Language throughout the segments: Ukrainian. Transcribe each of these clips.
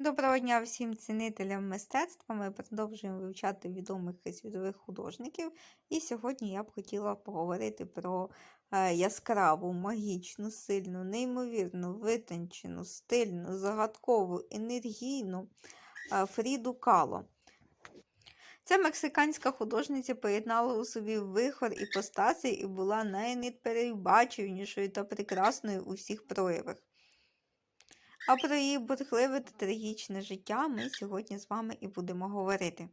Доброго дня всім цінителям мистецтва. Ми продовжуємо вивчати відомих і світових художників. І сьогодні я б хотіла поговорити про е, яскраву, магічну, сильну, неймовірну, витончену, стильну, загадкову, енергійну е, Фріду Кало. Ця мексиканська художниця поєднала у собі вихор іпостасій і була найнепередбачуванішою та прекрасною у всіх проявах. А про її бурхливе та трагічне життя ми сьогодні з вами і будемо говорити.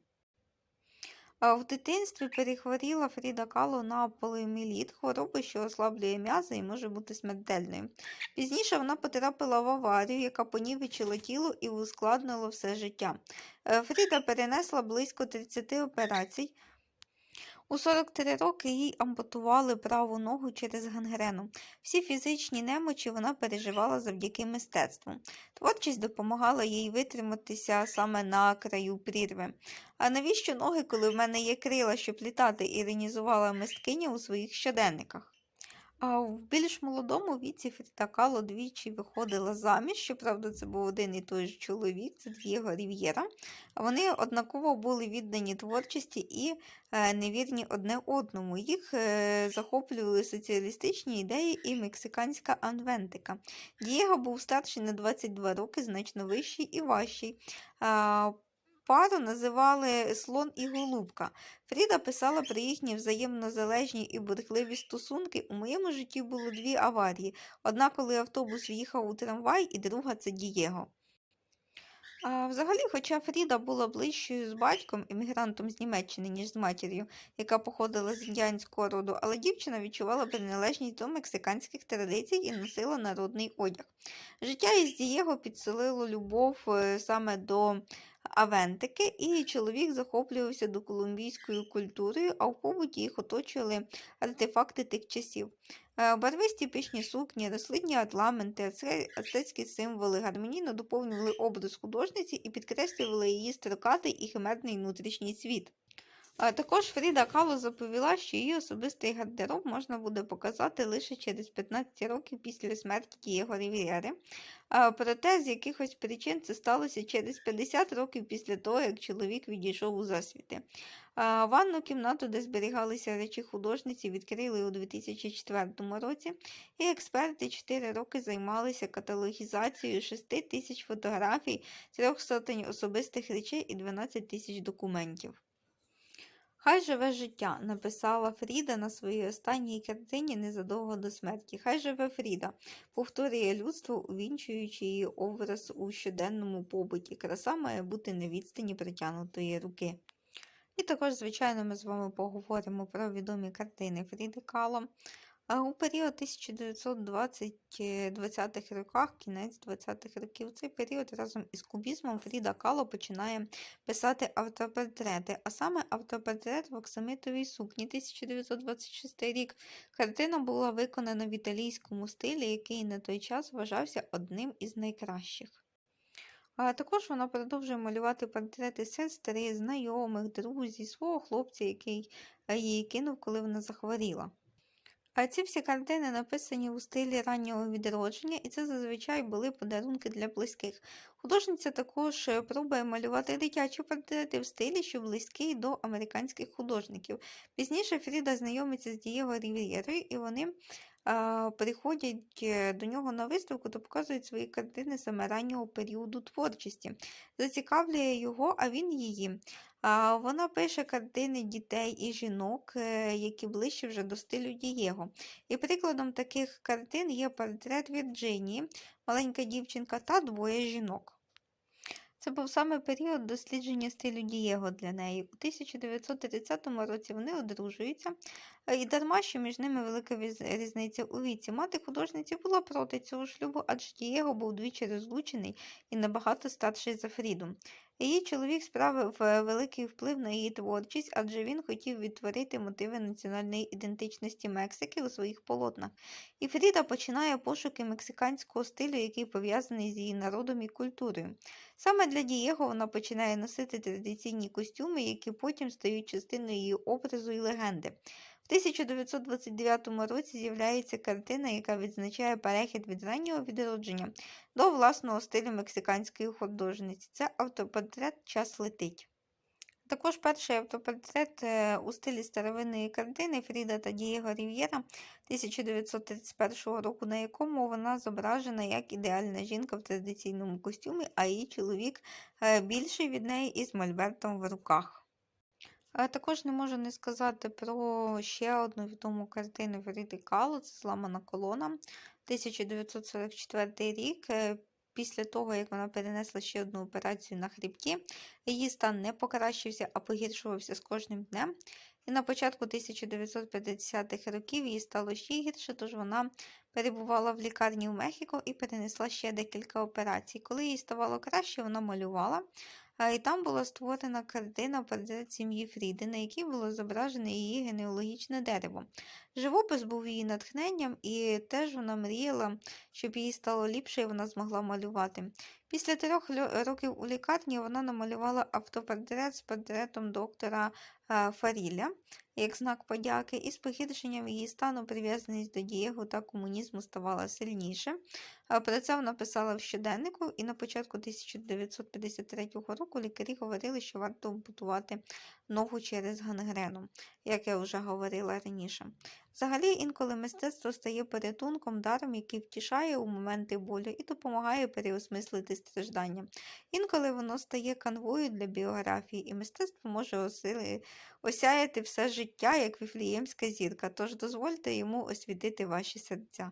В дитинстві перехворіла Фріда Кало на поліоміеліт, хворобу, що ослаблює м'язи і може бути смертельною. Пізніше вона потрапила в аварію, яка понівечила тіло і ускладнила все життя. Е, Фріда перенесла близько 30 операцій. У 43 роки їй ампутували праву ногу через гангрену. Всі фізичні немочі вона переживала завдяки мистецтву. Творчість допомагала їй витриматися саме на краю прірви. А навіщо ноги, коли в мене є крила, щоб літати, іронізувала мисткиня у своїх щоденниках. А в більш молодому віці Фріда двічі виходила заміж. Щоправда, це був один і той ж чоловік, це Д'єго Рів'єра. Вони однаково були віддані творчості і е, невірні одне одному. Їх е, захоплювали соціалістичні ідеї і мексиканська анвентика. Дієго був старший на 22 роки, значно вищий і важчий. Пару називали слон і голубка. Фріда писала про їхні взаємно залежні і бурхливі стосунки. У моєму житті було дві аварії: одна, коли автобус в'їхав у трамвай, і друга це Дієго. А, взагалі, хоча Фріда була ближчою з батьком, емігрантом з Німеччини, ніж з матір'ю, яка походила з індіанського роду, але дівчина відчувала приналежність до мексиканських традицій і носила народний одяг. Життя із Дієго підсилило любов е, саме до авентики, і чоловік захоплювався до колумбійською культурою, а в побуті їх оточували артефакти тих часів. Е, Барвисті пишні сукні, рослинні орнаменти, аце- ацтецькі символи гармонійно доповнювали образ художниці і підкреслювали її строкатий і химерний внутрішній світ. Також Фріда Кало заповіла, що її особистий гардероб можна буде показати лише через 15 років після смерті Дієго Рів'єри. Проте з якихось причин це сталося через 50 років після того, як чоловік відійшов у засвіти. Ванну кімнату, де зберігалися речі художниці, відкрили у 2004 році, і експерти 4 роки займалися каталогізацією 6 тисяч фотографій, 3 сотень особистих речей і 12 тисяч документів. Хай живе життя, написала Фріда на своїй останній картині незадовго до смерті. Хай живе Фріда, повторює людство, увінчуючи її образ у щоденному побуті. Краса має бути на відстані притягнутої руки. І також, звичайно, ми з вами поговоримо про відомі картини Фріди Кало. А У період 1920-х роках, кінець 20-х років, цей період разом із кубізмом Фріда Кало починає писати автопортрети, а саме автопортрет в оксамитовій сукні 1926 рік. Картина була виконана в італійському стилі, який на той час вважався одним із найкращих. А також вона продовжує малювати портрети сестри, знайомих, друзів, свого хлопця, який е, її кинув, коли вона захворіла. А ці всі картини написані у стилі раннього відродження, і це зазвичай були подарунки для близьких. Художниця також е, пробує малювати дитячі портрети в стилі, що близький до американських художників. Пізніше Фріда знайомиться з Дієго Рів'єрою, і вони а, приходять е, до нього на виставку та показують свої картини саме раннього періоду творчості. Зацікавлює його, а він її. Вона пише картини дітей і жінок, е, які ближче вже до стилю Дієго. І прикладом таких картин є портрет Вірджинії, маленька дівчинка та двоє жінок. Це був саме період дослідження стилю Дієго для неї. У 1930 році вони одружуються, е, і дарма, що між ними велика різниця у віці. Мати художниці була проти цього шлюбу, адже Дієго був двічі розлучений і набагато старший за Фріду. Її чоловік справив е, великий вплив на її творчість, адже він хотів відтворити мотиви національної ідентичності Мексики у своїх полотнах. І Фріда починає пошуки мексиканського стилю, який пов'язаний з її народом і культурою. Саме для Дієго вона починає носити традиційні костюми, які потім стають частиною її образу і легенди. В 1929 році з'являється картина, яка відзначає перехід від раннього відродження до власного стилю мексиканської художниці. Це автопортрет Час летить. Також перший автопортрет е, у стилі старовинної картини Фріда та Дієго Рів'єра 1931 року, на якому вона зображена як ідеальна жінка в традиційному костюмі, а її чоловік е, більший від неї із мольбертом в руках. Е, Також не можу не сказати про ще одну відому картину Фріди Кало, це зламана колона. 1944 рік. е, Після того, як вона перенесла ще одну операцію на хребті, її стан не покращився, а погіршувався з кожним днем. І на початку 1950-х років їй стало ще гірше, тож вона перебувала в лікарні в Мехіко і перенесла ще декілька операцій. Коли їй ставало краще, вона малювала. І там була створена картина портрет сім'ї Фріди, на якій було зображене її генеалогічне дерево. Живопис був її натхненням, і теж вона мріяла, щоб їй стало ліпше і вона змогла малювати. Після трьох років у лікарні вона намалювала автопортрет з портретом доктора е, Фаріля як знак подяки, і з погіршенням її стану прив'язаність до Дієго та комунізму ставала сильніше. Е, Про це вона писала в щоденнику, і на початку 1953 року лікарі говорили, що варто ампутувати ногу через гангрену, як я вже говорила раніше. Взагалі, інколи мистецтво стає порятунком, даром, який втішає у моменти болю і допомагає переосмислити страждання. Інколи воно стає канвою для біографії, і мистецтво може осили- осяяти все життя, як віфліємська зірка, тож дозвольте йому освітити ваші серця.